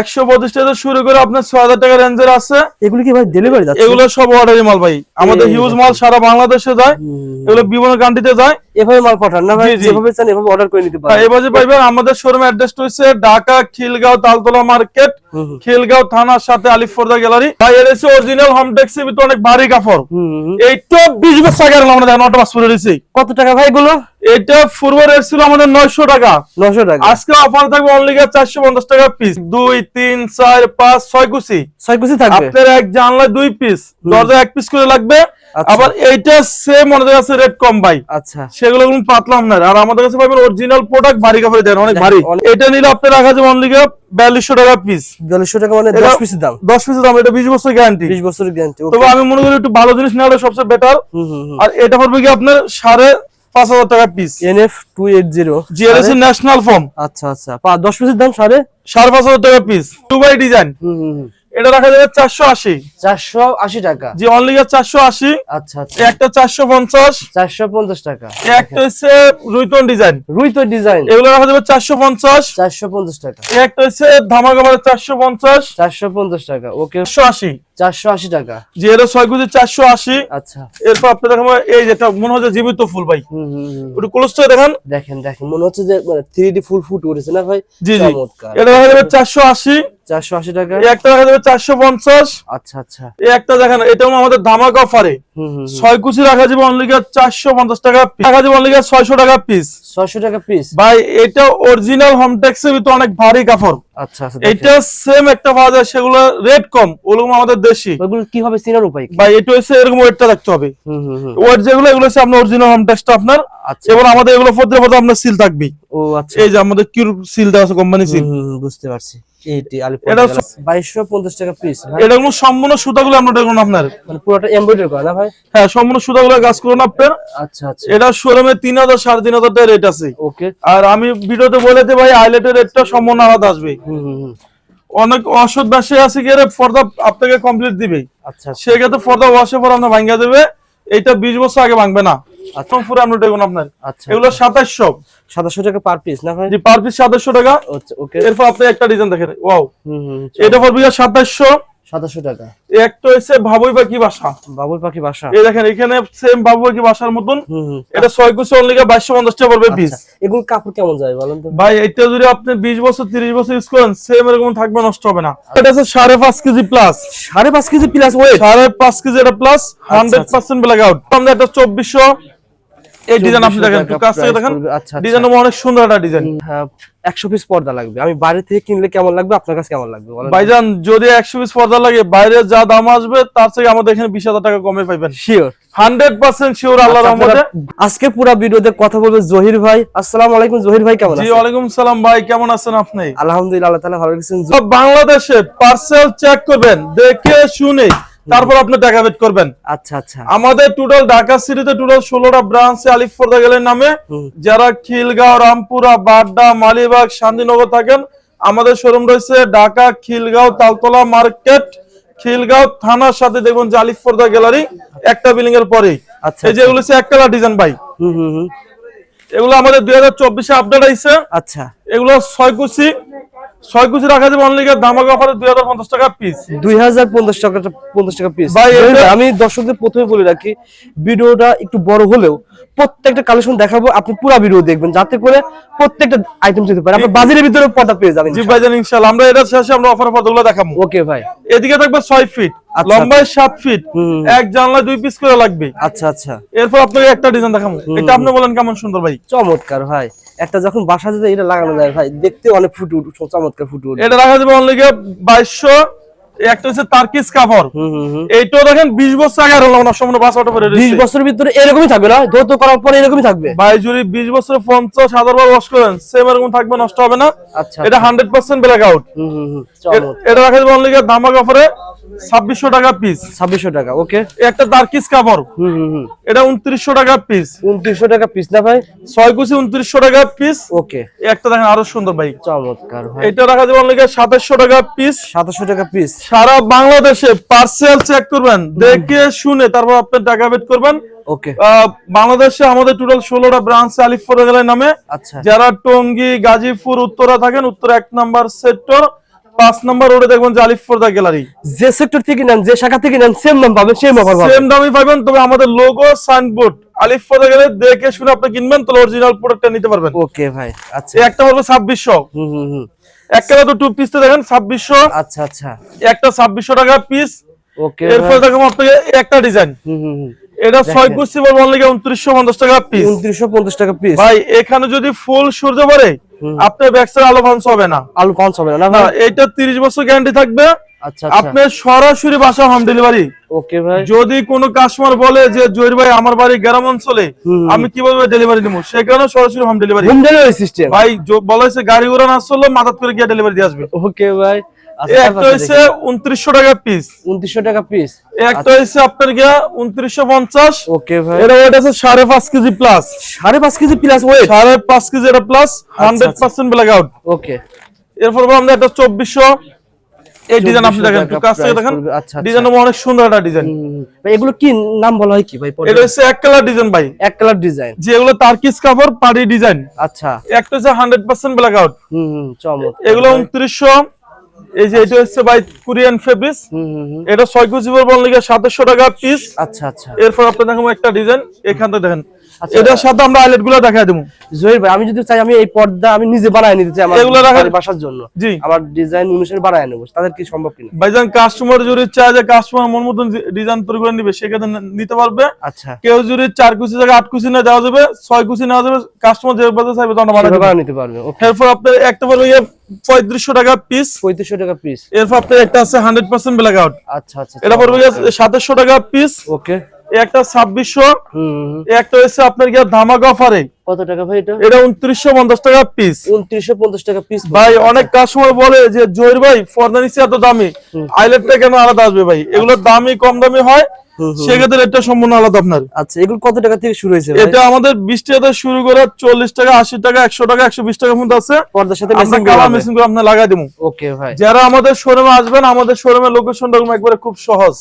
একশো পঁচিশ টাকা থেকে শুরু করে আপনার ছয় হাজার টাকা রেঞ্জের আছে। এগুলো কি ভাই ডেলিভারি এগুলো সব অর্ডারি মাল ভাই। আমাদের হিউজ মাল সারা বাংলাদেশে যায়। এগুলো বিভিন্ন কান্ট্রিতে যায়। এভাবে মাল পাঠান না ভাই। যেভাবে চান এভাবে অর্ডার করে নিতে পারেন। এবার যে পাইবেন আমাদের শোরুম অ্যাড্রেস হচ্ছে ঢাকা খিলগাঁও তালতলা মার্কেট। খিলগাঁও থানার সাথে আলিফর্দা গ্যালারি ভাই এর হচ্ছে অরিজিনাল হোম ট্যাক্সি ভিতরে অনেক ভারী কাপড়। হুম। এইটা বিশ বছর আগে আমরা দেখেন নটা পাস করে দিয়েছি কত টাকা ভাই এগুলো? এটা পূর্ব রেট ছিল আমাদের নয়শো টাকা। নশো টাকা। আজকে অফার থাকবে অনলি চারশো পঞ্চাশ টাকা পিস দুই তিন চার পাঁচ ছয় কুচি। ছয় কুচি থাকবে? আপনার এক জানলায় দুই পিস দরজা এক পিস করে লাগবে। আবার এইটা সেম আমাদের কাছে রেট কম ভাই। আচ্ছা। সেগুলো কোনো পাতলা আপনার আর আমাদের কাছে পাবেন অরিজিনাল প্রোডাক্ট ভারী কাপড়ে দেন অনেক ভারী এটা নিলে আপনার রাখা যাবে অনলি বিয়াল্লিশশো টাকা পিস দেড়শো টাকা মানে দশ পিসের দাম। দশ পিসের দাম এটা বিশ বছর গ্যারান্টি বিশ বছরের গ্যারান্টি তবে আমি মনে করি একটু ভালো জিনিস নেওয়াটা সবচেয়ে বেটার আর এটা পড়বে কি আপনার সাড়ে পাঁচ হাজার টাকা piece NF two eight zero GLS national form আচ্ছা আচ্ছা। দশ পিসের দাম সাড়ে সাড়ে পাঁচ হাজার টাকা পিস দুবাই ডিজাইন হুম হুম হুম। এটা রাখা যাবে চারশো আশি। চারশো আশি টাকা। যে অনলি চারশো আশি। আচ্ছা আচ্ছা। একটা চারশো পঞ্চাশ। চারশো পঞ্চাশ টাকা। একটা হচ্ছে রুইতন ডিজাইন। রুইতন ডিজাইন। এগুলো রাখা যাবে চারশো পঞ্চাশ। চারশো পঞ্চাশ টাকা। একটা হচ্ছে ধামাকা চারশো পঞ্চাশ। চারশো পঞ্চাশ টাকা ওকে। চারশো আশি। চারশো আশি টাকা। যে এটা ছয় কেজি চারশো আশি। আচ্ছা। এরপর আপনি দেখাবো এই যেটা মনে হচ্ছে জীবিত ফুল ভাই। একটু ক্লোজ করে দেখেন। দেখেন দেখেন মনে হচ্ছে যে থ্রি ডি ফুল ফুট উঠেছে না ভাই? জি জি। এটা দেখা যাবে চারশো আশি। চারশো আশি টাকা। এই একটা দেখা যাবে চারশো পঞ্চাশ। আচ্ছা আচ্ছা। এই একটা দেখেন এটা আমাদের ধামাকা অফারে হুম হুম ছয় কুচি রাখা যাবে অনলি চারশো পঞ্চাশ টাকা piece। রাখা যাবে অনলি ছয়শো টাকা পিস ছয়শো টাকা পিস ভাই এটা অরিজিনাল হোম ট্যাক্সের ভিতরে অনেক ভারী কাপড়। আচ্ছা আচ্ছা এটা সেম একটা পাওয়া যায় সেগুলো রেট কম। ওগুলো আমাদের দেশি ওইগুলো কীভাবে চিনার উপায়? ভাই এটা হচ্ছে এরকম ওয়েটটা দেখতে হবে। ওয়েট যেগুলো এগুলো হচ্ছে আপনার অরিজিনাল হোম ট্যাক্সটা আপনার। আচ্ছা। এবার আমাদের এগুলো পড়তে পড়তে আপনার সিল থাকবে ও আচ্ছা। এই যে আমাদের কিউর সিল দেওয়া আছে কোম্পানি সিল বুঝতে পারছি। এইটি আলিপুর এটা বাইশশো পঞ্চাশ টাকা পিস এটা কোনো সম্পূর্ণ সুতাগুলো আমরা দেখুন আপনার। মানে পুরোটা এমব্রয়ডারি করা না ভাই? হ্যাঁ সম্পূর্ণ সুতাগুলো কাজ করুন আপনার। আচ্ছা আচ্ছা। এটা শোরুমে তিন হাজার সাড়ে তিন হাজার টাকা রেট আছে। ওকে আর আমি ভিডিওতে বলে দিই ভাই আইলেটের রেটটা সম্পূর্ণ আলাদা আসবে। হুম হুম। অনেক অসৎ ব্যবসায়ী আছে কি ফর্দা আপনাকে কমপ্লিট দিবে। আচ্ছা আচ্ছা। সেক্ষেত্রে ফর্দা ওয়াশে পর আপনার ভাঙ্গা দেবে। এটা বিশ বছর আগে ভাঙবে না। আচ্ছা। পুরো আমরা দেখুন আপনার। এগুলো সাতাশশো। সাতাশশো টাকা পার পিস না ভাই? পার পিস সাতাশশো টাকা। ওকে। এরপর আপনি একটা ডিজাইন দেখেন। ওয়াও এটা পড়বে সাতাশশো। সাতাশশো টাকা। একটা হচ্ছে ভাবুই পাখি বাসা। বাবুই পাখি বাসা। এই দেখেন এখানে সেম বাবু পাখি বাসার মতন। এটা ছয় কুচি অনলি বাইশশো পঞ্চাশ টাকা পড়বে পিস আচ্ছা এগুলো কাপড় কেমন যায় বলেন তো? ভাই এটা যদি আপনি বিশ বছর তিরিশ বছর ইউজ করেন সেম এরকম থাকবে নষ্ট হবে না। এটা হচ্ছে সাড়ে পাঁচ কেজি প্লাস সাড়ে পাঁচ কেজি প্লাস ওয়েট সাড়ে পাঁচ কেজি এটা plus hundred. Percent black out আমাদের একটা চব্বিশশো এই ডিজাইন আপনি দেখেন কাছ থেকে দেখেন পড়বে। আচ্ছা, আচ্ছা। অনেক সুন্দর একটা ডিজাইন হ্যাঁ একশো পিস পর্দা লাগবে। আমি বাইরে থেকে কিনলে কেমন লাগবে? আপনার কাছে কেমন লাগবে? ভাইজান যদি একশো পিস পর্দা লাগে বাইরে যা দাম আসবে তার থেকে আমাদের এখানে বিশ হাজার টাকা কমে পাইবেন। শিওর হান্ড্রেড পার্সেন্ট শিওর আল্লাহ রহমতে। আজকে পুরো ভিডিওতে কথা বলবে জহির ভাই। আসসালামু আলাইকুম জহির ভাই কেমন জি ওয়ালাইকুম সালাম ভাই কেমন আছেন আপনি? আলহামদুলিল্লাহ আল্লাহ তাআলা ভালো রেখেছেন। বাংলাদেশে পার্সেল চেক করবেন দেখে শুনে। তারপর আপনি টাকা বেট করবেন। আচ্ছা আচ্ছা। আমাদের টোটাল ঢাকা সিটিতে টোটাল ষোলোটা ব্রাঞ্চ আলিফ ফোর্দা গেলের নামে যারা খিলগাঁও রামপুরা বাড্ডা মালিবাগ শান্তিনগর থাকেন আমাদের শোরুম রয়েছে ঢাকা খিলগাঁও তালতলা মার্কেট খিলগাঁও থানার সাথে দেখুন যে আলিফ ফোর্দা গ্যালারি একটা বিল্ডিং এর পরেই। আচ্ছা এই যে এগুলো হচ্ছে একটা ডিজাইন ভাই। এগুলো আমাদের দুই হাজার চব্বিশে আপডেট আইছে। আচ্ছা। এগুলো ছয় কুচি। ছয় কুচি রাখা যাবে অনলি দামাক অফারে দুই হাজার পঞ্চাশ টাকা পিস দুই হাজার পঞ্চাশ টাকা পঞ্চাশ টাকা পিস ভাই, আমি দর্শকদের প্রথমে বলে রাখি ভিডিওটা একটু বড় হলেও প্রত্যেকটা কালেকশন দেখাবো আপনি পুরো ভিডিও দেখবেন যাতে করে প্রত্যেকটা আইটেম যেতে পারে। আপনার বাজারের ভিতরে পর্দা পেয়ে যাবেন জি ভাইজান ইনশাল্লাহ। আমরা এটা শেষে আমরা অফার পদগুলো দেখাবো। ওকে ভাই। এদিকে থাকবে ছয় ফিট আচ্ছা, লম্বায় সাত ফিট এক জানলা দুই পিস করে লাগবে। আচ্ছা আচ্ছা। এরপর আপনাকে একটা ডিজাইন দেখাবো। এটা আপনি বলেন কেমন সুন্দর ভাই? চমৎকার ভাই। একটা যখন বাসা যেতে এটা লাগানো যায় ভাই দেখতে অনেক ফুটে উঠ চমৎকার ফুটে উঠে এটা রাখা যাবে অনলি বাইশশো একটা হচ্ছে তার্কিস কাপড় এইটাও দেখেন বিশ বছর আগে হলো না সম্পূর্ণ অটো বিশ বছরের ভিতরে এরকমই থাকবে না? ধৌত করার পরে এরকমই থাকবে? ভাই যদি বিশ বছর পঞ্চাশ হাজার বার ওয়াশ করেন সেম এরকম থাকবে নষ্ট হবে না। আচ্ছা এটা হান্ড্রেড পার্সেন্ট ব্ল্যাক আউট এটা রাখা যাবে অনলি ধামাক অফারে ছাব্বিশশো টাকা পিস ছাব্বিশশো টাকা ওকে একটা তার্কিস কাপড় হুম হুম হুম। এটা উনত্রিশশো টাকা পিস উনত্রিশশো টাকা পিস না ভাই? ছয় কুচি উনত্রিশশো টাকা পিস ওকে একটা দেখেন আরও সুন্দর ভাই। চমৎকার এটা রাখা যাবে অনলি সাতাশশো টাকা পিস সাতাশশো টাকা পিস সারা বাংলাদেশে পার্সেল চেক করবেন দেখে শুনে তারপর আপনি টাকা বেট করবেন। ওকে বাংলাদেশে আমাদের টোটাল ষোলোটা ব্রাঞ্চ আলিফ গেলের নামে। আচ্ছা। যারা টঙ্গী গাজীপুর উত্তরা থাকেন উত্তর এক নাম্বার সেক্টর পাঁচ নাম্বার রোডে দেখবেন যে গ্যালারি যে সেক্টর থেকে নেন যে শাখা থেকে নেন সেম দাম পাবেন সেম অফার পাবেন। সেম দামই পাবেন তবে আমাদের লোগো সাইনবোর্ড আলিফ পর্দা গ্যালারি দেখে শুনে আপনি কিনবেন তাহলে অরিজিনাল প্রোডাক্টটা নিতে পারবেন। ওকে ভাই আচ্ছা। একটা পড়বে ছাব্বিশশো। হুম হুম হুম। এক কালার তো টু পিস দেখেন ছাব্বিশশো। আচ্ছা আচ্ছা। একটা ছাব্বিশশো টাকা পিস ওকে এরপরে দেখুন আপনাকে একটা ডিজাইন হুম হুম হুম। এটা ছয় কুচি বল বললে উনত্রিশশো পঞ্চাশ টাকা পিস উনত্রিশশো পঞ্চাশ টাকা পিস ভাই এখানে যদি ফুল সূর্য পড়ে আপনার ব্যাকসাইড আলো ফান্স হবে না। আলু পাঁচ হবে না না এটা তিরিশ বছর গ্যারান্টি থাকবে। আচ্ছা আচ্ছা। আপনি সরাসরি বাসা হোম ডেলিভারি ওকে ভাই। যদি কোনো কাস্টমার বলে যে জহির ভাই আমার বাড়ি গ্রাম অঞ্চলে আমি কীভাবে ডেলিভারি নিবো? সেখানে সরাসরি home delivery home delivery system ভাই বলা হয়েছে গাড়ি ঘোড়া না চলল মাথাত করে গিয়ে ডেলিভারি দিয়ে আসবে। ওকে ভাই। একটা হয়েছে উনত্রিশশো টাকা পিস উনত্রিশশো টাকা পিস একটা হয়েছে আপনার গিয়া উনত্রিশশো পঞ্চাশ। ওকে ভাই। এটা ওয়েট আছে সাড়ে পাঁচ কেজি প্লাস সাড়ে পাঁচ কেজি প্লাস ওয়েট সাড়ে পাঁচ কেজি এটা plus hundred percent black out okay. এরপর আমরা একটা চব্বিশশো। এই ডিজাইন আপনি দেখেন একটু কাছ থেকে দেখেন। পড়বে, আচ্ছা, আচ্ছা। ডিজাইন অনেক সুন্দর একটা ডিজাইন ভাই এগুলো কি নাম বলা হয় কি ভাই? এটা হচ্ছে এক কালার ডিজাইন ভাই। এক কালার ডিজাইন যেগুলো তার্কিস কাপড় পাড়ি ডিজাইন আচ্ছা। একটা হচ্ছে হান্ড্রেড পার্সেন্ট ব্ল্যাক আউট হুম চমৎকার এগুলো উনত্রিশশো এই যে এটা হচ্ছে ভাই কোরিয়ান ফেব্রিক্স এটা ছয় কুচি বল লিগে সাতশো টাকা পিস আচ্ছা আচ্ছা। এরপর আপনি দেখেন একটা ডিজাইন এখান থেকে দেখেন। এটার সাথে আমরা আইলেটগুলো দেখা দেবো জহির ভাই আমি যদি চাই আমি এই পর্দা আমি নিজে বানায় নিতে চাই আমার এগুলো রাখার- বাসার জন্য। জি। আমার ডিজাইন অনুসারে বানায় নেব তাদের কি সম্ভব কিনা? ভাইজান কাস্টমার যদি চায় যে কাস্টমার মন মতন ডিজাইন তৈরি করে নিবে সেক্ষেত্রে নিতে পারবে। আচ্ছা। কেউ যদি চার কুচি জায়গায় আট কুচি না দেওয়া যাবে ছয় কুচি নেওয়া যাবে কাস্টমার যে বাজার চাইবে তো আমরা বানাই সেটা দেবো। বানায় নিতে পারবে এরপর আপনার একটা গিয়ে পঁয়ত্রিশশো টাকা পিস পঁয়ত্রিশশো টাকা পিস এরপর আপনার একটা আছে হান্ড্রেড পার্সেন্ট ব্ল্যাক আউট আচ্ছা আচ্ছা এটা পড়বে সাতাশশো টাকা পিস ওকে একটা ছাব্বিশশো। একটা হচ্ছে আপনার গিয়ে ধামাক অফারে কত টাকা ভাই এটা? এটা উনত্রিশশো পঞ্চাশ টাকা পিস উনত্রিশশো পঞ্চাশ টাকা পিস ভাই অনেক কাস্টমার বলে যে জহির ভাই ফর্দা এত দামি। আইলেটটা কেন আলাদা আসবে ভাই? এগুলোর দামি কম দামি হয় সেক্ষেত্রে এটা সম্পূর্ণ আলাদা আপনার। আচ্ছা এগুলো কত টাকা থেকে শুরু হয়েছে এটা আমাদের বিশ টাকা শুরু করে চল্লিশ টাকা আশি টাকা একশো টাকা একশো বিশ টাকা মধ্যে আছে। পর্দার সাথে মেশিন করে আপনার লাগাই দেবো। ওকে ভাই। যারা আমাদের শোরুমে আসবেন আমাদের শোরুমের লোকেশনটা একবারে খুব সহজ।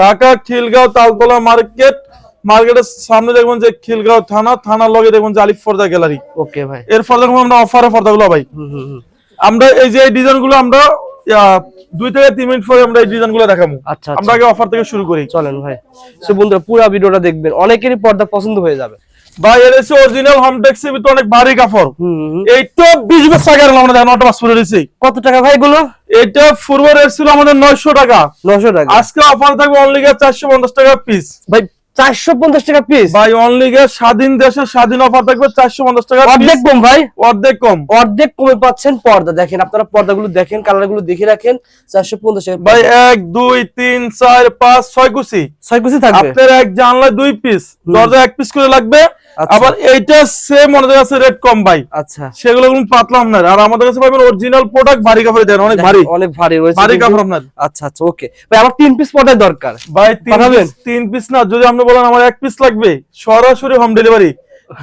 ঢাকা খিলগাঁও তালতলা মার্কেট মার্কেটের সামনে দেখবেন যে খিলগাঁও থানা থানার লগে দেখবেন যে আলিফ পর্দা গ্যালারি ওকে ভাই। এর ফলে দেখুন আমরা অফারে পর্দাগুলো ভাই। আমরা এই যে এই ডিজাইনগুলো আমরা দুই থেকে তিন মিনিট পরে আমরা এই ডিজাইনগুলো দেখাবো। আচ্ছা আমরা আচ্ছা আগে অফার থেকে শুরু করি। চলেন ভাই। সো বন্ধুরা পুরো ভিডিওটা দেখবেন। অনেকেরই পর্দা পছন্দ হয়ে যাবে। ভাই এর হচ্ছে অরিজিনাল হোম ভিতরে অনেক ভারী কাপড়। এইটা বিশ বছর আগে আমরা দেখেন নটা পাঁচ করে দিয়েছি কত টাকা ভাই এগুলো? এটা পূর্ব রেট ছিল আমাদের নয়শো টাকা। নশো টাকা। আজকে অফার থাকবে অনলি চারশো পঞ্চাশ টাকা পিস ভাই চারশো পঞ্চাশ টাকা পিস ভাই অনলি স্বাধীন দেশের স্বাধীন অফার থাকবে চারশো পঞ্চাশ টাকা অর্ধেক কম ভাই। অর্ধেক কম। অর্ধেক কমে পাচ্ছেন পর্দা। দেখেন আপনারা পর্দাগুলো দেখেন কালারগুলো দেখে রাখেন। চারশো পঞ্চাশ টাকা ভাই এক দুই তিন চার পাঁচ ছয় কুচি। ছয় কুচি থাকবে? আপনার এক জানলায় দুই পিস দরজা এক পিস করে লাগবে। আবার এইটা সেম আমাদের কাছে রেট কম ভাই। আচ্ছা। সেগুলো কোনো পাতলা আপনার আর আমাদের কাছে ভাই অরিজিনাল প্রোডাক্ট ভারী কাপড়ে দেন অনেক ভারী। অনেক ভারী রয়েছে ভারী কাপড় আপনার। আচ্ছা আচ্ছা ওকে ভাই আমার তিন পিস পর্দায় দরকার। ভাই? তিন পিস না যদি আপনি বলেন আমার এক পিস লাগবে সরাসরি হোম ডেলিভারি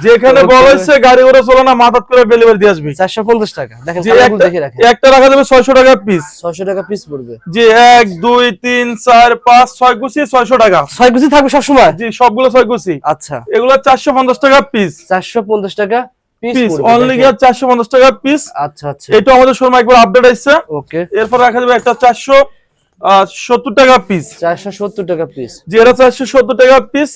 যেখানে বলা হচ্ছে গাড়ি ঘোড়া চলে না মাথাত করে ডেলিভারি দিয়ে আসবে। চারশো পঞ্চাশ টাকা। দেখেন কালারগুলো একটা দেখে রাখেন। একটা রাখা যাবে ছয়শো টাকা পিস ছয়শো টাকা পিস পড়বে। যে এক দুই তিন চার পাঁচ ছয় কুচি ছয়শো টাকা। ছয় কুচি থাকবে সবসময়? জি সবগুলো ছয় কুচি। আচ্ছা। এগুলো চারশো পঞ্চাশ টাকা পিস চারশো পঞ্চাশ টাকা পিস অনলি গিয়ে পঞ্চাশ টাকা পিস আচ্ছা আচ্ছা। এটা আমাদের শোরুম একবার আপডেট আসছে। ওকে। এরপর রাখা যাবে একটা চারশো সত্তর টাকা পিস চারশো সত্তর টাকা পিস চারশো সত্তর টাকা পিস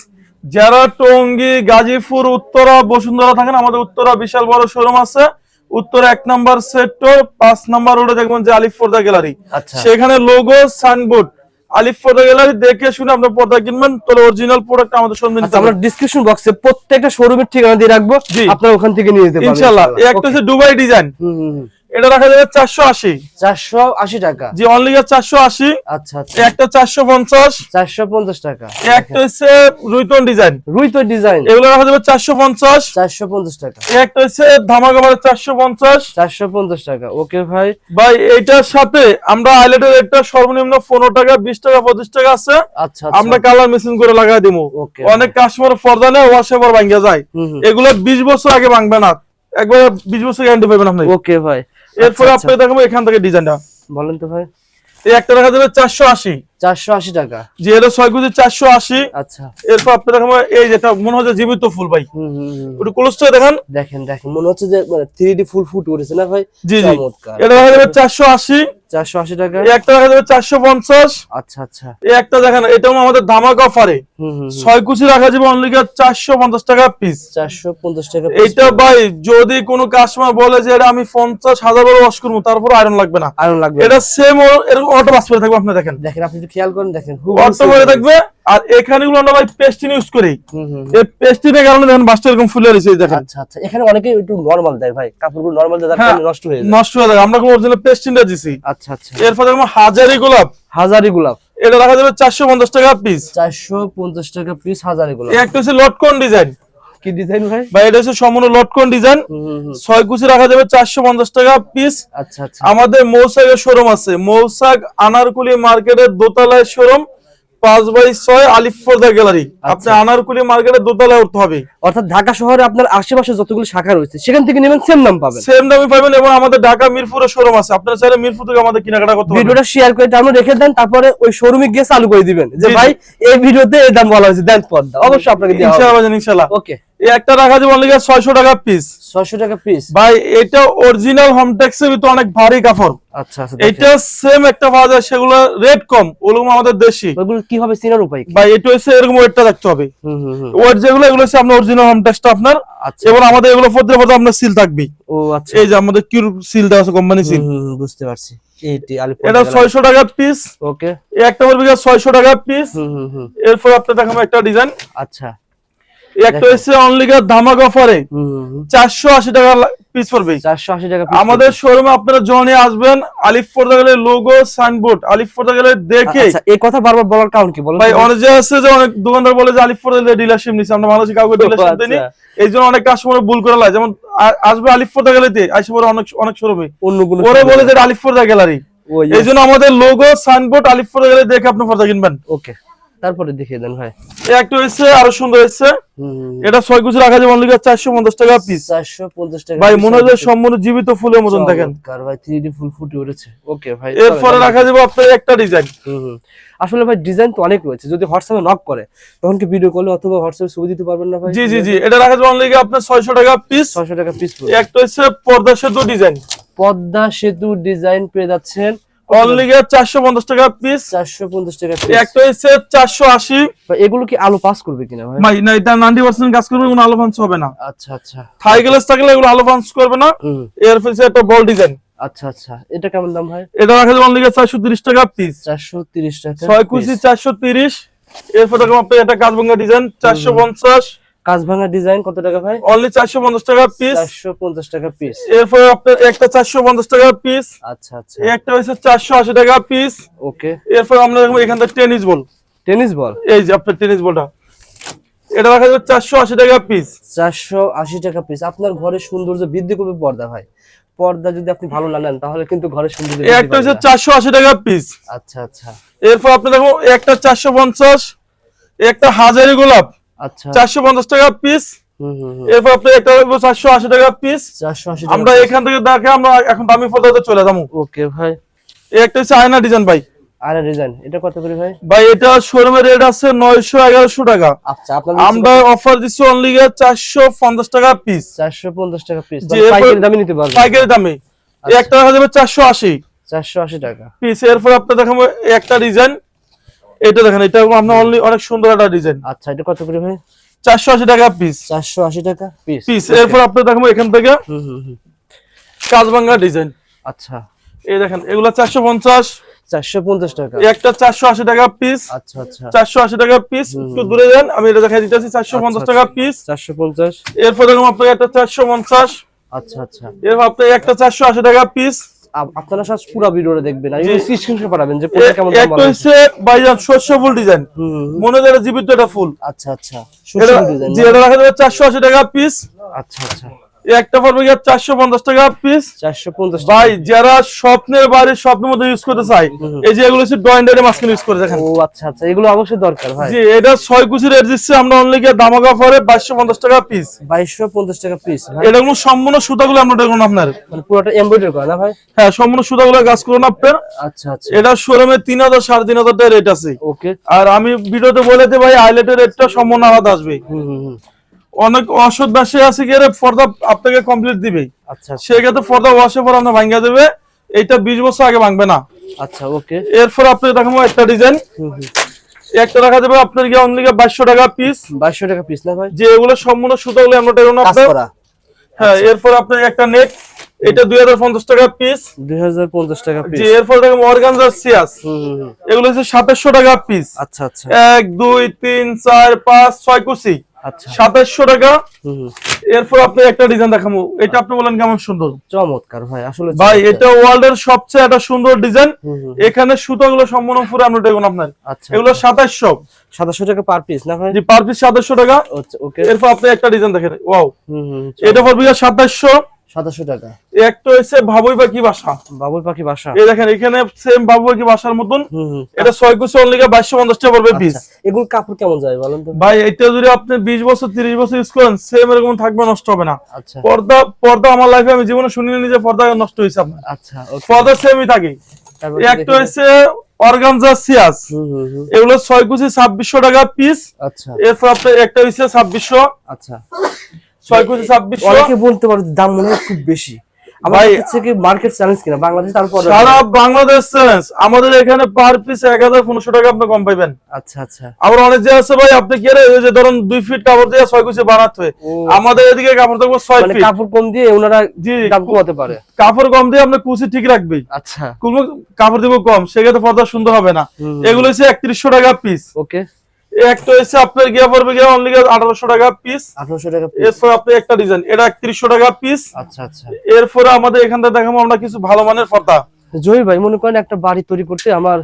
যারা টঙ্গী গাজীপুর উত্তরা বসুন্ধরা থাকেন আমাদের উত্তরা বিশাল বড় শোরুম আছে। উত্তরা এক নাম্বার সেক্টর পাঁচ নাম্বার রোডে দেখবেন যে আলিফ পর্দা গ্যালারি আচ্ছা। সেখানে লোগো সাইনবোর্ড আলিফ পর্দা গ্যালারি দেখে শুনে আপনার পর্দা কিনবেন তাহলে অরিজিনাল প্রোডাক্ট আমাদের সামনে নিতে আচ্ছা আমরা ডিসক্রিপশন বক্সে প্রত্যেকটা শোরুমের ঠিকানা দিয়ে রাখব জি। আপনারা ওখান থেকে নিয়ে যেতে পারবেন ইনশাল্লাহ একটা হচ্ছে দুবাই ডিজাইন। এটা রাখা যাবে চারশো আশি। চারশো আশি টাকা। যে অনলি চারশো আশি আচ্ছা আচ্ছা। একটা চারশো পঞ্চাশ। চারশো পঞ্চাশ টাকা। একটা হচ্ছে রুইতন ডিজাইন। রুই তো ডিজাইন। এগুলো রাখা যাবে চারশো পঞ্চাশ। চারশো পঞ্চাশ টাকা। একটা হচ্ছে ধামাকাবার চারশো পঞ্চাশ। চারশো পঞ্চাশ টাকা ওকে ভাই? ভাই এইটার সাথে আমরা আইলেটের একটা সর্বনিম্ন পনেরো টাকা বিশ টাকা পঁচিশ টাকা আছে। আচ্ছা আমরা কালার মেশিন করে লাগাই দিব. অনেক কাস্টমার পর্দা নেই ওয়াশে পর ভাঙ্গা যায়। এগুলো বিশ বছর আগে ভাঙবে না। একবার বিশ বছর গ্যারান্টি পাবেন আপনি। ওকে ভাই। এরপরে আচ্ছা, আপনি দেখাবো এখান থেকে ডিজাইনটা বলেন তো ভাই। এই একটা রাখা যাবে চারশো আশি। চারশো আশি টাকা। যে এটা ছয় কেজি চারশো আশি। আচ্ছা। এরপর আপনি দেখেন এই যেটা মনে হচ্ছে জীবিত ফুল ভাই। একটু ক্লোজ করে দেখেন। দেখেন দেখেন মনে হচ্ছে যে থ্রি ডি ফুল ফুট উঠেছে না ভাই? জি জি। এটা দেখা যাবে চারশো আশি। চারশো আশি টাকা। একটা দেখা যাবে চারশো পঞ্চাশ। আচ্ছা আচ্ছা। এই একটা দেখেন এটাও আমাদের ধামাক অফারে হুম হুম ছয় কুচি রাখা যাবে অনলি চারশো পঞ্চাশ টাকা পিস চারশো পঞ্চাশ টাকা এইটা ভাই যদি কোনো কাস্টমার বলে যে এটা আমি পঞ্চাশ হাজার বড় ওয়াশ করব তারপর আয়রন লাগবে না। আয়রন লাগবে এটা সেম এরকম অটো বাস করে থাকবে আপনি দেখেন। দেখেন আপনি খেয়াল করেন দেখেন থাকবে। আর এখানে গুলো আমরা ভাই পেস্টিন ইউজ করি। এই পেস্টিনের কারণে দেখেন বাসটা এরকম ফুলে রয়েছে দেখেন। আচ্ছা আচ্ছা। এখানে অনেকে একটু নরমাল দেয় ভাই। কাপড়গুলো নরমাল দেয় হ্যাঁ। নষ্ট হয়ে যায়। নষ্ট হয়ে যাবে আমরা কোনো অরিজিনাল পেস্টিনটা দিছি। আচ্ছা আচ্ছা। এরপর হাজারি গোলাপ। হাজারি গোলাপ। এটা রাখা যাবে চারশো পঞ্চাশ টাকা পিস চারশো পঞ্চাশ টাকা পিস হাজারি গোলাপ। একটা হচ্ছে লটকন ডিজাইন কি ডিজাইন ভাই? বা এটা হচ্ছে সম্পূর্ণ লটকন ডিজাইন। ছয় কুচি রাখা যাবে চারশো পঞ্চাশ টাকা পিস আচ্ছা আচ্ছা। আমাদের মৌসাকের শোরুম আছে। মৌসাক আনারকুলি মার্কেটের দোতলায় শোরুম পাঁচ বাই ছয় আলিফর্দা গ্যালারি আপনি আনারকুলি মার্কেটের দোতলায় উঠতে হবে। অর্থাৎ ঢাকা শহরে আপনার আশেপাশে যতগুলো শাখা রয়েছে সেখান থেকে নেবেন সেম নাম পাবেন। সেম দামে পাবেন এবং আমাদের ঢাকা মিরপুরের শোরুম আছে। আপনারা চাইলে মিরপুর থেকে আমাদের কেনাকাটা করতে পারবেন। ভিডিওটা শেয়ার করে তারপরে রেখে দেন তারপরে ওই শোরুমে গিয়ে চালু করে দিবেন। যে ভাই এই ভিডিওতে এই দাম বলা হয়েছে দেন পর্দা। অবশ্যই আপনাকে ইনশাআল্লাহ ইনশাআল্লাহ। ওকে এই একটা রাখা যাবে অনলি ছয়শো টাকা পিস ছয়শো টাকা পিস ভাই এটা অরিজিনাল হোমটেক্সের ভিতর অনেক ভারী কাপড়। আচ্ছা আচ্ছা এটা সেম একটা পাওয়া যায় সেগুলো রেট কম ওগুলো আমাদের দেশি। ওগুলো কি হবে চিনার উপায় ভাই এটা হচ্ছে এরকম ওয়েটটা দেখতে হবে। হুম হুম হুম। ওয়েট যেগুলো এগুলো হচ্ছে আপনার অরিজিনাল হোমটেক্সটা আপনার। আচ্ছা। আমাদের এগুলো প্রত্যেক বছর আপনার সিল থাকবে। ও আচ্ছা। এই যে আমাদের কিউর সিল দেওয়া আছে কোম্পানি সিল বুঝতে পারছি। এটা ছয়শো টাকা পিস ওকে একটা টাকা পিস এরপর আপনার দেখাবো একটা ডিজাইন আচ্ছা। একটা হচ্ছে অনলি ধামাক অফারে চারশো আশি টাকা পিস পড়বে চারশো আশি টাকা আমাদের শোরুমে আপনারা জনে আসবেন আলিফ পর্দা গেলে লোগো সাইনবোর্ড আলিফ পর্দা গেলে দেখে। আচ্ছা এই কথা বারবার বলার কারণ কি বলেন ভাই অনেক যে আছে যে অনেক দোকানদার বলে যে আলিফ পর্দা ডিলারশিপ নিচ্ছে আমরা মানুষ কাউকে ডিলারশিপ দিইনি। আচ্ছা। এই জন্য অনেক কাস্টমার ভুল করে লাই যেমন আসবে আলিফ পর্দা গেলেতে আসে পরে অনেক অনেক শোরুমে অন্য কোনো ওরে বলে যে আলিফ পর্দা গ্যালারি এই জন্য আমাদের লোগো সাইনবোর্ড আলিফ পর্দা গেলে দেখে আপনি পর্দা কিনবেন। ওকে তারপরে দেখিয়ে দেন ভাই। একটা হচ্ছে আরও সুন্দর হুম। এটা ছয় কুচি রাখা যাবে অনলি চারশো পঞ্চাশ টাকা পিস চারশো পঞ্চাশ টাকা ভাই মনে হয় সম্পূর্ণ জীবিত ফুলের মতন দেখেন। ভাই থ্রি ডি ফুল ফুটে উঠেছে। ওকে ভাই এরপরে রাখা যাবে আপনার একটা ডিজাইন। আসলে ভাই ডিজাইন তো অনেক রয়েছে। যদি হোয়াটসঅ্যাপে নক করে তখন কি ভিডিও কলে অথবা হোয়াটসঅ্যাপে ছবি দিতে পারবেন না ভাই? জি জি জি। এটা রাখা যাবে অনলি আপনার ছয়শো টাকা পিস ছয়শো টাকা পিস একটা হচ্ছে পর্দা সেতু ডিজাইন পদ্মা সেতু ডিজাইন পেয়ে যাচ্ছেন। অনলি চারশো পঞ্চাশ টাকা পিস চারশো পঞ্চাশ টাকা পিস একটা হচ্ছে চারশো আশি। এগুলো কি আলো পাস করবে কিনা ভাই? ভাই না এটা নাইনটি পার্সেন্ট কাজ করবে কোনো আলো ফান্স হবে না। আচ্ছা আচ্ছা। থাই গ্লাস থাকলে এগুলো আলো ফান্স করবে না। এর ফেসে একটা বল ডিজাইন আচ্ছা আচ্ছা। এটা কেমন দাম ভাই? এটা রাখা যাবে অনলি চারশো তিরিশ টাকা পিস চারশো তিরিশ টাকা ছয় কুচি চারশো তিরিশ। এরপর দেখুন আপনার একটা কাজ ডিজাইন চারশো পঞ্চাশ। কাজ ভাঙা ডিজাইন কত টাকা ভাই? অনলি চারশো পঞ্চাশ টাকা পিস চারশো পঞ্চাশ টাকা পিস এরপর আপনার একটা চারশো পঞ্চাশ টাকা পিস আচ্ছা আচ্ছা। একটা হচ্ছে চারশো আশি টাকা পিস ওকে। এরপর আমরা দেখব এখান থেকে টেনিস বল টেনিস বল এই যে আপনার টেনিস বলটা এটা রাখা যাবে চারশো আশি টাকা পিস চারশো আশি টাকা পিস আপনার ঘরে সৌন্দর্য বৃদ্ধি করবে পর্দা ভাই। পর্দা যদি আপনি ভালো না নেন তাহলে কিন্তু ঘরের সৌন্দর্য একটা হচ্ছে না। চারশো আশি টাকা পিস আচ্ছা আচ্ছা। এরপর আপনি দেখো একটা চারশো পঞ্চাশ একটা হাজারি গোলাপ। আচ্ছা। চারশো পঞ্চাশ টাকা পিস এরপর আপনি একটা টাকা পিস আমরা এখান থেকে দেখে আমরা এখন দামি পর্দাতে চলে যাব। ওকে ভাই। এই একটা হচ্ছে আয়না ডিজাইন ভাই। আর ডিজাইন এটা কত করে ভাই? ভাই এটা শোরুমের রেট আছে নয়শো এগারোশো টাকা। আচ্ছা আমরা অফার দিচ্ছি অনলি চারশো পঞ্চাশ টাকা পিস টাকা পিস পাইকারি দামে নিতে পারবেন। পাইকারি দামে। একটা রাখা যাবে চারশো আশি। চারশো আশি টাকা। পিস এরপর আপনার দেখাবো একটা ডিজাইন এটা দেখেন এটা আপনার অনলি অনেক সুন্দর একটা ডিজাইন আচ্ছা এটা কত করে ভাই? চারশো আশি টাকা পিস চারশো আশি টাকা পিস পিস এরপর আপনার দেখাবো এখান থেকে হুম হুম কাজবাঙ্গা ডিজাইন আচ্ছা। এই দেখেন এগুলা চারশো পঞ্চাশ। চারশো পঞ্চাশ টাকা। একটা চারশো আশি টাকা পিস আচ্ছা আচ্ছা। চারশো আশি টাকা পিস একটু দূরে যান আমি এটা দেখাই দিতেছি চারশো পঞ্চাশ টাকা পিস চারশো পঞ্চাশ। এরপর দেখুন আপনাকে একটা চারশো পঞ্চাশ। আচ্ছা আচ্ছা। এরপর আপনাকে একটা চারশো আশি টাকা পিস আপনারা সব পুরো ভিডিওটা দেখবেন। আর। স্ক্রিনশট পাঠাবেন যে কোনটা কেমন দাম একটা হচ্ছে বাইজান শস্য ফুল ডিজাইন। মনে করে জীবিত একটা ফুল। আচ্ছা আচ্ছা। এটা ডিজাইন জি এটা রাখা যাবে চারশো আশি টাকা পিস আচ্ছা আচ্ছা। একটা পড়বে গিয়ে চারশো পঞ্চাশ টাকা পিস চারশো পঞ্চাশ ভাই যারা স্বপ্নের বাড়ির স্বপ্নের মধ্যে ইউজ করতে চাই এই যে এগুলো হচ্ছে ডয়েন্ডারের মাঝখানে ইউজ করে দেখেন। ও আচ্ছা আচ্ছা এগুলো অবশ্যই দরকার ভাই। জি এটা ছয় কুচি রেট দিচ্ছে আমরা অনলি গিয়ে দামাকা পরে বাইশশো পঞ্চাশ টাকা পিস বাইশশো পঞ্চাশ টাকা পিস এটা কোনো সম্পূর্ণ সুতাগুলো আমরা দেখুন আপনার। মানে পুরোটা এমব্রয়ডারি করা না ভাই? হ্যাঁ সম্পূর্ণ সুতাগুলো কাজ করুন আপনার। আচ্ছা আচ্ছা। এটা শোরুমে তিন হাজার সাড়ে তিন হাজার টাকা রেট আছে। ওকে আর আমি ভিডিওতে বলে দিই ভাই আইলেটের রেটটা সম্পূর্ণ আলাদা আসবে। হুম হুম। অনেক অসৎ ব্যবসায়ী আছে গিয়ে ফর্দা আপনাকে কমপ্লিট দিবে। আচ্ছা আচ্ছা। সেক্ষেত্রে ফর্দা ওয়াশে পর আপনার ভাঙ্গা দেবে। এইটা বিশ বছর আগে ভাঙবে না। আচ্ছা ওকে। এরপর আপনি দেখাবো একটা ডিজাইন একটা রাখা যাবে আপনার গিয়ে অনলি বাইশশো টাকা পিস বাইশশো টাকা পিস না ভাই? যে এগুলো সম্পূর্ণ সুতাগুলো আমরা টেরো না হ্যাঁ এরপর আপনার একটা নেট এটা দুই হাজার পঞ্চাশ টাকা পিস দুই হাজার পঞ্চাশ টাকা পিস এরপর দেখো অর্গানজার সিয়াস এগুলো হচ্ছে সাতাশশো টাকা পিস আচ্ছা আচ্ছা। এক দুই তিন চার পাঁচ ছয় কুচি। আচ্ছা সাতাশশো টাকা। এরপর আপনি একটা ডিজাইন দেখাবো। এটা আপনি বলেন কেমন সুন্দর? চমৎকার ভাই আসলে ভাই এটা ওয়ার্ল্ড এর সবচেয়ে একটা সুন্দর ডিজাইন এখানে সুতাগুলো সম্পূর্ণ পুরো আমরা দেখুন আপনার। আচ্ছা এগুলো সাতাশশো। সাতাশশো টাকা পার পিস না ভাই? পার পিস সাতাশশো টাকা। এরপর আপনি একটা ডিজাইন দেখেন। ওয়াও এটা পড়বে সাতাশশো। সাতাশশো টাকা। একটা হচ্ছে ভাবুই পাখি বাসা। বাবুর পাখি বাসা। এই দেখেন এখানে সেম বাবু পাখি বাসার মতন। এটা ছয় কুচি অনলি বাইশশো পঞ্চাশ টাকা পড়বে পিস আচ্ছা, এগুলো কাপড় কেমন যায় বলেন তো? ভাই এটা যদি আপনি বিশ বছর তিরিশ বছর ইউজ করেন সেম এরকম থাকবে নষ্ট হবে না। আচ্ছা। পর্দা পর্দা আমার লাইফে আমি জীবনে শুনিনি যে পর্দা নষ্ট হয়েছে আপনার। আচ্ছা পর্দা সেমই থাকে। একটা হচ্ছে অর্গানজা সিয়াস হুম হুম হুম। এগুলো ছয় কুচি ছাব্বিশশো টাকা পিস আচ্ছা। এরপর আপনার একটা হচ্ছে ছাব্বিশশো। আচ্ছা। ছয় কুচি ছাব্বিশশো। অনেকে বলতে পারে দাম মনে হয় খুব বেশি। ভাই- হচ্ছে কি মার্কেট চ্যালেঞ্জ কিনা? বাংলাদেশ তারপর সারা বাংলাদেশ চ্যালেঞ্জ আমাদের এখানে পার পিস এক হাজার পনেরোশো টাকা আপনি কম পাইবেন। আচ্ছা আচ্ছা। আবার অনেক যে আছে ভাই আপনি কি রে, যে ধরুন দুই ফিট কাপড় দিয়ে ছয় কুচি বানাতে আমাদের এদিকে কাপড় থাকব ছয় মানে ফিট কাপড় কম দিয়ে ওনারা জি দাম কমাতে পারে। কাপড় কম দিয়ে আপনি কুচি ঠিক রাখবেই। আচ্ছা। কাপড় দিব কম সেক্ষেত্রে পর্দা সুন্দর হবে না। এগুলো হচ্ছে একত্রিশশো টাকা পিস ওকে একটা হচ্ছে আপনার গিয়া পড়বে গিয়া অনলি আঠারোশো টাকা পিস আঠারোশো টাকা piece। এরপর আপনি একটা ডিজাইন এটা একত্রিশশো টাকা পিস আচ্ছা আচ্ছা। এরপরে আমাদের এখান দেখাবো আমরা কিছু ভালো মানের পর্দা। জহির ভাই মনে করেন একটা বাড়ি তৈরি করতে আমার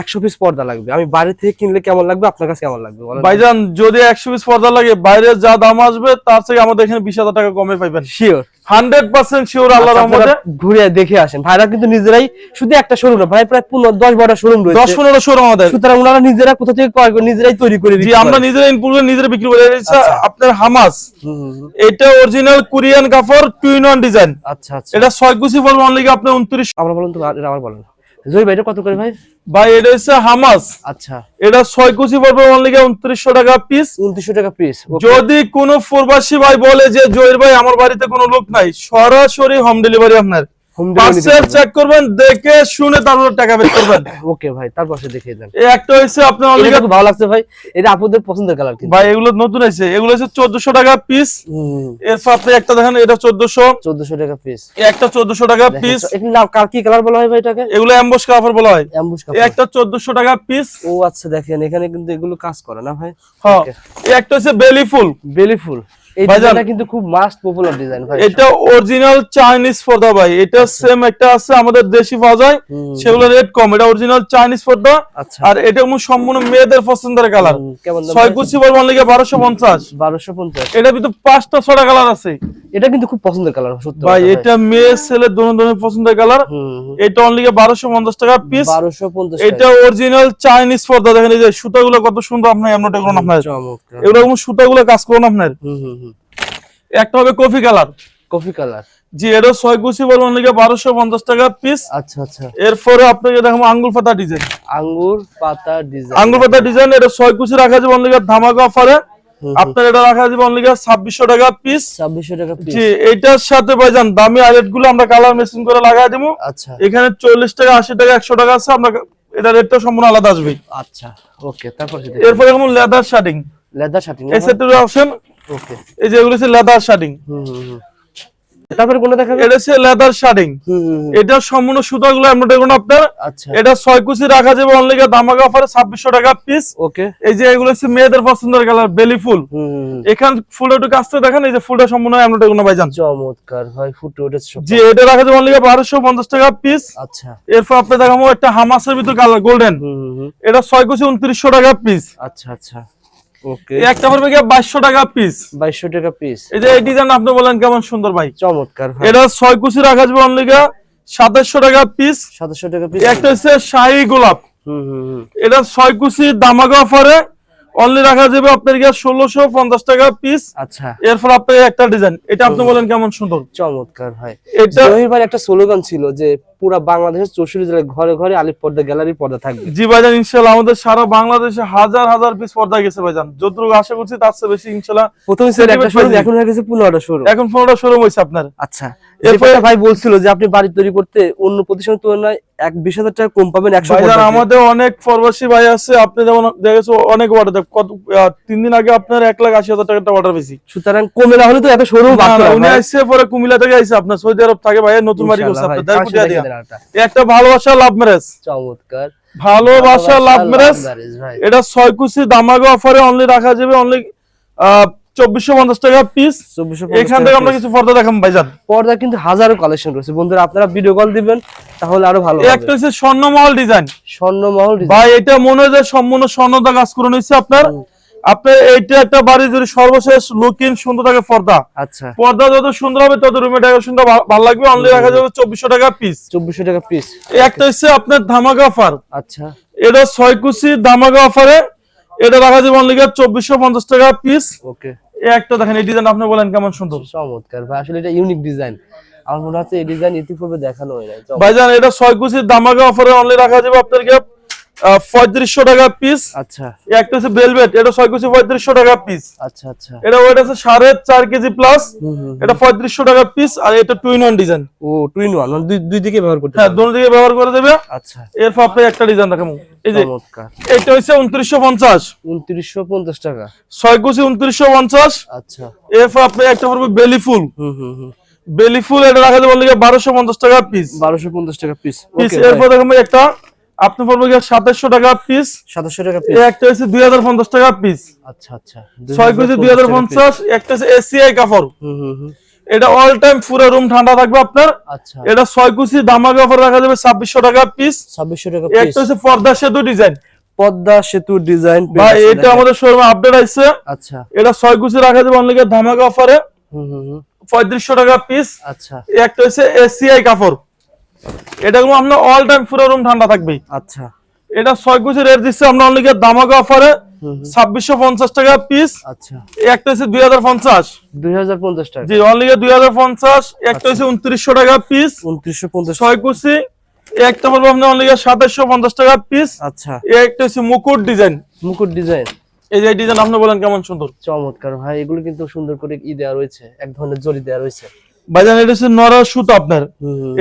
একশো পিস পর্দা লাগবে। আমি বাড়ি থেকে কিনলে কেমন লাগবে? আপনার কাছে কেমন লাগবে? ভাইজান যদি একশো পিস পর্দা লাগে বাইরে যা দাম আসবে তার থেকে আমাদের এখানে বিশ হাজার টাকা কমে পাইবেন। শিওর হান্ড্রেড পার্সেন্ট শিওর আল্লাহ রহমতে। ঘুরে দেখে আসেন ভাইরা কিন্তু নিজেরাই শুধু একটা শোরুম না ভাই প্রায় পনেরো দশ বারোটা শোরুম দশ পনেরো শোরুম আমাদের। সুতরাং ওনারা নিজেরা কোথা থেকে ক্রয় করে নিজেরাই তৈরি করে আমরা নিজেরাই নিজেরা বিক্রি করে। আচ্ছা। আপনার হামাস হুম, হুম, হুম। এটা অরিজিনাল কোরিয়ান কাপড় টু ইন ওয়ান ডিজাইন আচ্ছা আচ্ছা। এটা ছয় কুচি অনলি উনত্রিশ আমরা বলুন তো বলেন। ভাই এটা কত করে ভাই? ভাই এটা হচ্ছে হামাস। আচ্ছা। এটা ছয় কুচি পড়বে অনলি উনত্রিশশো টাকা পিস উনত্রিশশো টাকা পিস যদি কোনো প্রবাসী ভাই বলে যে জয়ের ভাই আমার বাড়িতে কোনো লোক নাই সরাসরি হোম ডেলিভারি আপনার। পার্সেল চেক করবেন দেখে শুনে তারপর টাকা বের করবেন। ওকে ভাই তারপর সে দেখিয়ে দেন। এই একটা আপনার ভালো লাগছে ভাই এটা আপনাদের পছন্দের কালার কিন্তু। ভাই এগুলো নতুন এগুলো হচ্ছে চোদ্দশো টাকা পিস হুম। এরপর আপনি একটা দেখেন এটা টাকা পিস একটা টাকা পিস কার কি কালার বলা হয় ভাই এটাকে? এগুলো কাপড় বলা হয়। এই একটা চোদ্দশো টাকা পিস ও আচ্ছা দেখেন এখানে কিন্তু এগুলো কাজ করে না ভাই। হ্যাঁ। এই একটা হচ্ছে বেলি ফুল। বেলি ফুল। এই ভাইজান- ডিজাইনটা কিন্তু খুব মাস্ট পপুলার ডিজাইন ভাই। এটা অরিজিনাল চাইনিজ পর্দা ভাই। এটা সেম একটা আছে আমাদের দেশি পাওয়া যায়। সেগুলো রেট কম। এটা অরিজিনাল চাইনিজ পর্দা। আচ্ছা। আর এটা সম্পূর্ণ মেয়েদের পছন্দের কালার ছয় কুচি বলব লিগে বারোশো পঞ্চাশ। এটা ভিতরে পাঁচটা ছটা কালার আছে। এটা কিন্তু খুব পছন্দের কালার সত্যি ভাই এটা মেয়ে ছেলে দোনো দোনো পছন্দের কালার এটা অনলি বারোশো পঞ্চাশ টাকা পিস এটা অরিজিনাল চাইনিজ পর্দা। দেখেন এই যে সুতাগুলো কত সুন্দর আপনার এমনটা করুন আপনার। এগুলো সুতাগুলো কাজ করুন আপনার। হুম। একটা হবে কফি কালার। Coffee colour. জি এটা ছয় কুচি বলব লিগে বারোশো পঞ্চাশ টাকা পিস আচ্ছা আচ্ছা। এরপরে আপনাকে দেখাবো আঙ্গুল পাতা ডিজাইন আঙ্গুর পাতা ডিজাইন আঙ্গুল পাতা ডিজাইন এটা ছয় কুচি রাখা যাবে অনলিগা ধামাকা অফারে আপনার এটা রাখা যাবে ছাব্বিশশো টাকা পিস ছাব্বিশশো টাকা পিস জি এইটার সাথে ভাইজান দামি আইলেটগুলো আমরা কালার মেশিন করে লাগাই দেবো। আচ্ছা। এখানে চল্লিশ টাকা আশি টাকা একশো টাকা আছে আমরা এটা রেটটা সম্পূর্ণ আলাদা আসবে আচ্ছা ওকে তারপর এরপরে লেদার শার্টিং লেদার শার্টিং এই সেটের অপশন ওকে এই যে এগুলো হচ্ছে লেদার শার্টিং তারপরে কোনটা এটা হচ্ছে লেদার শার্টিং। এটা সম্পূর্ণ সুতাগুলো আমরা দেখুন আপনার। আচ্ছা। এটা ছয় কুচি রাখা যাবে ধামাকা অফারে ছাব্বিশশো টাকা পিস ওকে এই যে এগুলো হচ্ছে মেয়েদের পছন্দের কালার বেলি ফুল। এখান ফুলটা একটু কাছতে দেখেন এই যে ফুলটা সম্পূর্ণ এমনটা কোনো ভাইজান। চমৎকার ভাই ফুটে উঠেছে। জি এটা রাখা যাবে অনলি বারোশো পঞ্চাশ টাকা পিস আচ্ছা। এরপর আপনি দেখাবো একটা হামাসের ভিতর কালার গোল্ডেন। এটা ছয় কুচি উনত্রিশশো টাকা পিস আচ্ছা আচ্ছা। ওকে একটা পড়বে কি বাইশশো টাকা পিস 2200 টাকা পিস এই যে এই ডিজাইন আপনি বলেন কেমন সুন্দর ভাই। চমৎকার ভাই এটা ছয় কুচি রাখা যাবে অনলি গা সাতাশশো টাকা পিস 2700 টাকা পিস একটা হচ্ছে শাহি গোলাপ। হুম হুম এটা ছয় কুচি দামাগা অফারে অনলি রাখা যাবে আপনার গিয়ে ষোলোশো পঞ্চাশ টাকা পিস আচ্ছা। এরপর আপনার একটা ডিজাইন এটা আপনি বলেন কেমন সুন্দর? চমৎকার ভাই। এটা ভাই একটা স্লোগান ছিল যে পুরা বাংলাদেশের চৌষট্টি জেলায় ঘরে ঘরে আলিপ পর্দা গ্যালারি পর্দা থাকবে। জি ভাইজান ইনশাল্লাহ আমাদের সারা বাংলাদেশে হাজার হাজার পিস পর্দা গেছে ভাইজান। যতটুকু আশা করছি তার চেয়ে বেশি ইনশাল্লাহ প্রথমে এখন হয়ে গেছে পনেরোটা শোরুম এখন পনেরোটা শোরুম হয়েছে আপনার। আচ্ছা। এরপরে- এরপরে ভাই বলছিল যে আপনি বাড়ি তৈরি করতে অন্য প্রতিষ্ঠানের তুলনায় এক বিশ হাজার টাকা কম পাবেন একশো আমাদের অনেক প্রবাসী ভাই আছে আপনি যেমন দেখেছ অনেক অর্ডার দেন কত তিন দিন আগে আপনার এক লাখ আশি হাজার টাকার অর্ডার পেয়েছি। সুতরাং কমে না হলে তো এত শোরুম না, না, উনি আসছে পরে কুমিল্লা থেকে আপনার সৌদি আরব থাকে ভাই নতুন বাড়ি করছে আপনার একটা ভালোবাসা লাভ ম্যারেজ চমৎকার। ভালোবাসা লাভ ম্যারেজ এটা ছয় কুচি দামাগো অফারে অনলি রাখা যাবে অনলি চব্বিশশো পঞ্চাশ টাকা পিস এখান থেকে আমরা কিছু পর্দা দেখাম ভাইজান। পর্দা কিন্তু হাজারো কালেকশন রয়েছে। বন্ধুরা আপনারা ভিডিও কল দিবেন তাহলে আরও ভালো এই হবে। একটা হচ্ছে স্বর্ণমহল ডিজাইন স্বর্ণমহল ভাই এটা মনে হয় সম্পূর্ণ স্বর্ণদা কাজ করে নিচ্ছে আপনার। আপনার এইটা একটা বাড়ি যদি সর্বশেষ লুকিং সুন্দর থাকে পর্দা। আচ্ছা। পর্দা যত সুন্দর হবে তত রুমে ডেকোরেশনটা ভালো লাগবে। অনলি রাখা যাবে চব্বিশশো টাকা পিস চব্বিশশো টাকা পিস একটা হচ্ছে আপনার ধামাকা অফার আচ্ছা। এটা ছয় কুচি ধামাকা অফারে এটা রাখা যাবে অনলি চব্বিশশো পঞ্চাশ টাকা পিস ওকে একটা দেখেন এই ডিজাইন আপনি বলেন কেমন সুন্দর। চমৎকার ভাই আসলে এটা ইউনিক ডিজাইন আমার মনে হচ্ছে এই ডিজাইন ইতিপূর্বে দেখানো হয় যায় ভাইজান এটা ছয় কুচির দামাগা অফারে অনলি রাখা যাবে আপনাদেরকে পঁয়ত্রিশশো টাকা পিস আচ্ছা। একটা হচ্ছে বেলভেট এটা ছয় কুচি পঁয়ত্রিশশো টাকা পিস আচ্ছা আচ্ছা। এটা ওয়েট আছে সাড়ে চার কেজি প্লাস এটা পঁয়ত্রিশশো টাকা পিস আর এটা টুইন ওয়ান ডিজাইন ও টুইন ওয়ান মানে দুই দুই দিকে ব্যবহার করতে হ্যাঁ। দিকে ব্যবহার করে দেবে। আচ্ছা। আপনি একটা ডিজাইন দেখাবো। এই যে এটা হচ্ছে উনত্রিশশো পঞ্চাশ। উনত্রিশশো পঞ্চাশ টাকা। ছয় কুচি উনত্রিশশো পঞ্চাশ। আচ্ছা। এরপর আপনি একটা পড়বে বেলি ফুল হুম হুম হুম। বেলি ফুল এটা রাখা যাবে বারোশো পঞ্চাশ টাকা পিস বারোশো পঞ্চাশ টাকা পিস পিস এরপর দেখাবো একটা আপনি পড়বে গিয়ে সাতাশশো টাকা পিস সাতাশশো টাকা পিস একটা হচ্ছে দুই হাজার পঞ্চাশ টাকা পিস আচ্ছা আচ্ছা। ছয় কেজি দুই হাজার পঞ্চাশ একটা হচ্ছে এসিআই কাপড়। হুম হুম হুম। এটা অল টাইম পুরো রুম ঠান্ডা থাকবে আপনার। আচ্ছা। এটা ছয় কুচি দামাকে অফার রাখা যাবে ছাব্বিশশো টাকা পিস ছাব্বিশশো টাকা একটা হচ্ছে পর্দা সেতু ডিজাইন পদ্মা সেতু ডিজাইন ভাই এটা আমাদের শোরুমে আপডেট আসছে আচ্ছা। এটা ছয় কুচি রাখা যাবে অনলি ধামাকা অফারে হুম হুম হুম। পঁয়ত্রিশশো টাকা পিস আচ্ছা। একটা হচ্ছে এসিআই কাপড়। এটা গুলো আপনার অল টাইম পুরো রুম ঠান্ডা থাকবে আচ্ছা। এটা ছয় কুচি রেট দিচ্ছে আপনার অনলি দামাকা অফারে ছাব্বিশশো পঞ্চাশ টাকা পিস আচ্ছা। একটা হচ্ছে দুই হাজার পঞ্চাশ। দুই হাজার পঞ্চাশ টাকা। জি অনলি দুই হাজার পঞ্চাশ একটা হচ্ছে উনত্রিশশো টাকা পিস উনত্রিশশো পঞ্চাশ। ছয় কুচি একটা আপনার অনলি সাতাশশো পঞ্চাশ টাকা পিস আচ্ছা। একটা হচ্ছে মুকুট ডিজাইন মুকুট ডিজাইন এই যে ডিজাইন আপনি বলেন কেমন সুন্দর। চমৎকার। ভাই এগুলো কিন্তু সুন্দর করে ই দেওয়া রয়েছে এক ধরনের জরি দেওয়া রয়েছে। ভাইজান এটা হচ্ছে নরা সুতো আপনার।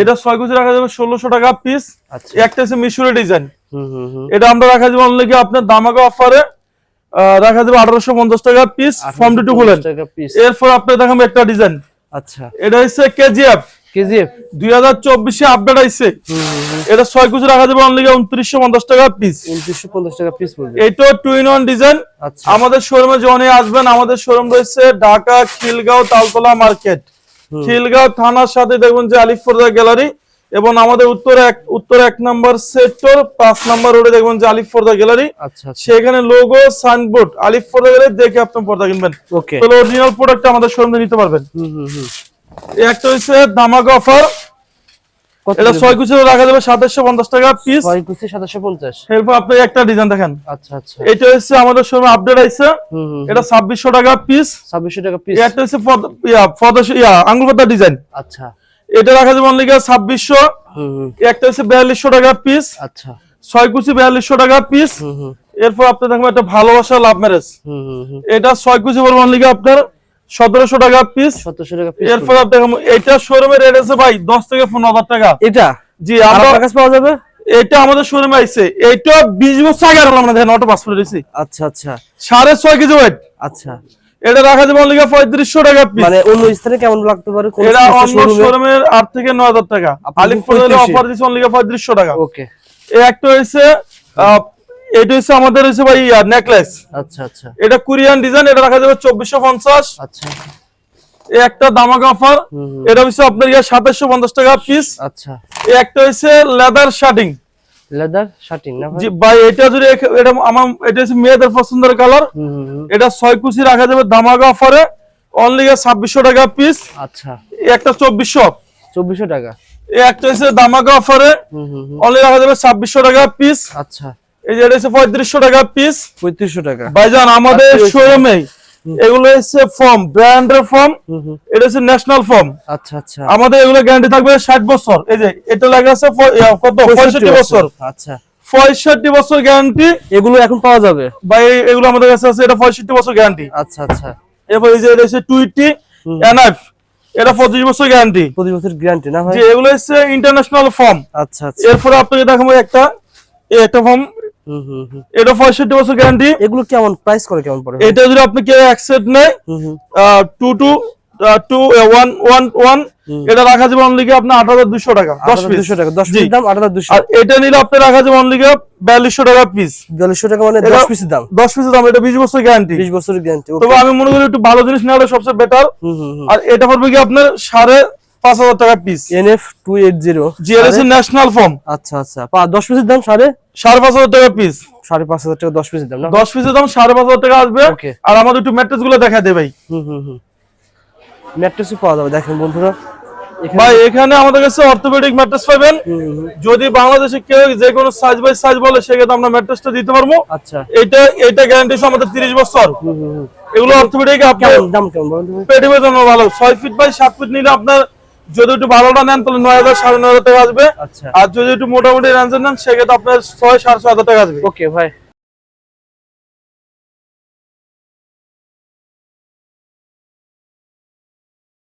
এটা ছয় রাখা যাবে ষোলোশো টাকা পিস আচ্ছা। একটা হচ্ছে মিশরি ডিজাইন এটা আমরা রাখা যাবে অনলি আপনার দামাকা অফারে রাখা যাবে আঠারোশো পঞ্চাশ টাকা পিস ফর্ম টু খুলেন 1850 টাকা পিস এরপর দেখাবো একটা ডিজাইন আচ্ছা। এটা হচ্ছে কেজিএফ কেজিএফ দুই হাজার চব্বিশে আপডেট আইছে। এটা ছয় কুচি রাখা যাবে অনলি উনত্রিশশো পঞ্চাশ টাকা পিস উনত্রিশশো পঞ্চাশ টাকা পিস পড়বে এইটা টু ইন ওয়ান ডিজাইন আমাদের শোরুমে যখনই আসবেন আমাদের শোরুম রয়েছে ঢাকা খিলগাঁও তালতলা মার্কেট। খিলগাঁও থানার সাথে দেখবেন যে আলিফুরদা গ্যালারি এবং আমাদের উত্তর এক উত্তর এক নম্বর সেক্টর পাঁচ নম্বর রোডে দেখবেন যে আলিফুরদা গ্যালারি। আচ্ছা আচ্ছা। সেখানে লোগো সাইনবোর্ড আলিফুরদা গ্যালারি দেখে আপনি পর্দা কিনবেন। ওকে তাহলে অরিজিনাল প্রোডাক্ট আমাদের শোরুমে নিতে পারবেন। হুম হুম একটা হচ্ছে ধামাকা অফার এটা? ছয় কুচি রাখা যাবে সাতাশশো পঞ্চাশ টাকা পিস ছয় কুচি সাতাশশো পঞ্চাশ। এরপর আপনি একটা ডিজাইন দেখেন। আচ্ছা আচ্ছা। এটা হচ্ছে আমাদের শোরুমে আপডেট আইছে। এটা ছাব্বিশশো টাকা পিস ছাব্বিশশো টাকা পিস একটা হচ্ছে ইয়া, ফদস- ইয়া, আঙ্গুল পাতা ডিজাইন আচ্ছা। এটা রাখা যাবে অনলি ছাব্বিশশো। একটা হচ্ছে বিয়াল্লিশশো টাকা পিস আচ্ছা। ছয় কুচি বিয়াল্লিশশো টাকা পিস এরপর আপনি দেখবেন একটা ভালোবাসা লাভ ম্যারেজ এটা ছয় কুচি বলব অনলি আপনার সতেরোশো টাকা পিস সতেরোশো টাকা পিস এরপর আপনি এটা শোরুমের রেট আছে ভাই দশ থেকে পনেরো হাজার টাকা। এটা? জি আমরা কাছে পাওয়া যাবে? এটা আমাদের শোরুমে আইছে। এটা বিশ বছর আগে আনলাম না দেখেন অটো পাসপোর্ট দিছি আচ্ছা আচ্ছা। সাড়ে ছয় কেজি ওয়েট আচ্ছা। এটা রাখা যাবে অনলি পঁয়ত্রিশশো টাকা পিস মানে অন্য স্থানে কেমন লাগতে পারে? এটা অন্য শোরুমের আট থেকে নয় হাজার টাকা। 35 অফার দিচ্ছে অনলি পঁয়ত্রিশশো টাকা। ওকে এই একটা হয়েছে এটা হচ্ছে আমাদের হচ্ছে ভাই নেকলেস আচ্ছা আচ্ছা। এটা কোরিয়ান ডিজাইন এটা রাখা যাবে চব্বিশশো পঞ্চাশ। আচ্ছা। একটা দামাক অফার এটা হচ্ছে আপনার ইয়া সাতাশশো পঞ্চাশ টাকা পিস আচ্ছা। একটা হচ্ছে লেদার শার্টিং লেদার শার্টিং না জি ভাই এটা যদি এটা আমার এটা হচ্ছে মেয়েদের পছন্দের কালার। এটা ছয় কুচি রাখা যাবে অফারে অনলি ছাব্বিশশো টাকা পিস আচ্ছা। একটা চব্বিশশো। চব্বিশশো টাকা। এই একটা হচ্ছে অফারে। অনলি রাখা যাবে ছাব্বিশশো টাকা পিস আচ্ছা। এই যে এটা হচ্ছে পঁয়ত্রিশশো টাকা পিস পঁয়ত্রিশশো টাকা। ভাইজান আমাদের আচ্ছা, শোরুমে এগুলো হচ্ছে ফর্ম ব্র্যান্ডের ফর্ম এটা হচ্ছে ন্যাশনাল ফর্ম আচ্ছা আচ্ছা। আমাদের এগুলো গ্যারান্টি থাকবে ষাট বছর। এই যে এটা লেখা আছে কত? পঁয়ষট্টি বছর। আচ্ছা। পঁয়ষট্টি বছর গ্যারান্টি এগুলো এখন পাওয়া যাবে? বা এগুলো আমাদের কাছে আছে এটা পঁয়ষট্টি বছর গ্যারান্টি আচ্ছা আচ্ছা। এরপর এই যে এটা হচ্ছে টুইটি এনএফ এটা পঁচিশ বছর গ্যারান্টি পঁচিশ বছর গ্যারান্টি না ভাই? এগুলো হচ্ছে ইন্টারন্যাশনাল ফর্ম আচ্ছা আচ্ছা। এরপরে আপনাকে দেখাবো একটা একটা ফর্ম এটা পঁয়ষট্টি বছর গ্যারান্টি এগুলো কেমন প্রাইস করে কেমন পড়ে? এটা যদি আপনি কেউ অ্যাকসেপ্ট নেয় টু ওয়ান ওয়ান ওয়ান এটা রাখা যাবে আপনার আট হাজার দুশো টাকা দশ পিস টাকা দশ পিস দাম আট হাজার দুশো। আর এটা নিলে আপনি রাখা যাবে বিয়াল্লিশশো টাকা পিস বিয়াল্লিশশো টাকা মানে দশ পিসের দাম। দশ পিসের দাম এটা বিশ বছর গ্যারান্টি বিশ বছরের গ্যারান্টি তবে আমি মনে করি একটু ভালো জিনিস নেওয়াটা সবচেয়ে বেটার আর এটা পড়বে কি আপনার সাড়ে পাঁচ হাজার টাকা piece NF two eight zero GLSC national form আচ্ছা আচ্ছা। দশ পিসের দাম সাড়ে? সাড়ে পাঁচ হাজার টাকা পিস সাড়ে পাঁচ হাজার টাকা দশ পিসের দাম দশ পিসের দাম সাড়ে পাঁচ হাজার টাকা আসবে। আর আমাদের একটু ম্যাট্রেসগুলো দেখা দেবে ভাই। হুম হুম হুম। ম্যাট্রেসও পাওয়া যাবে দেখেন বন্ধুরা। এখানে ভাই এখানে আমাদের কাছে অর্থোপেডিক ম্যাট্রেস পাবেন। যদি বাংলাদেশে কেউ যে কোনো সাইজ বাই সাইজ বলে সেক্ষেত্রে আমরা ম্যাট্রেসটা দিতে পারব। আচ্ছা। এটা এটা গ্যারান্টি আমাদের তিরিশ বছর। এগুলো অর্থোপেডিক আপনার দাম কেমন ভাই? ভালো ছয় ফিট বাই সাত ফিট নিলে আপনার যদি একটু ভালোটা নেন তাহলে নয় হাজার সাড়ে নয় হাজার টাকা আসবে। আচ্ছা। আর যদি একটু মোটামুটি রেঞ্জের নেন সেক্ষেত্রে আপনার ছয় সাড়ে ছয় হাজার টাকা আসবে। ওকে ভাই।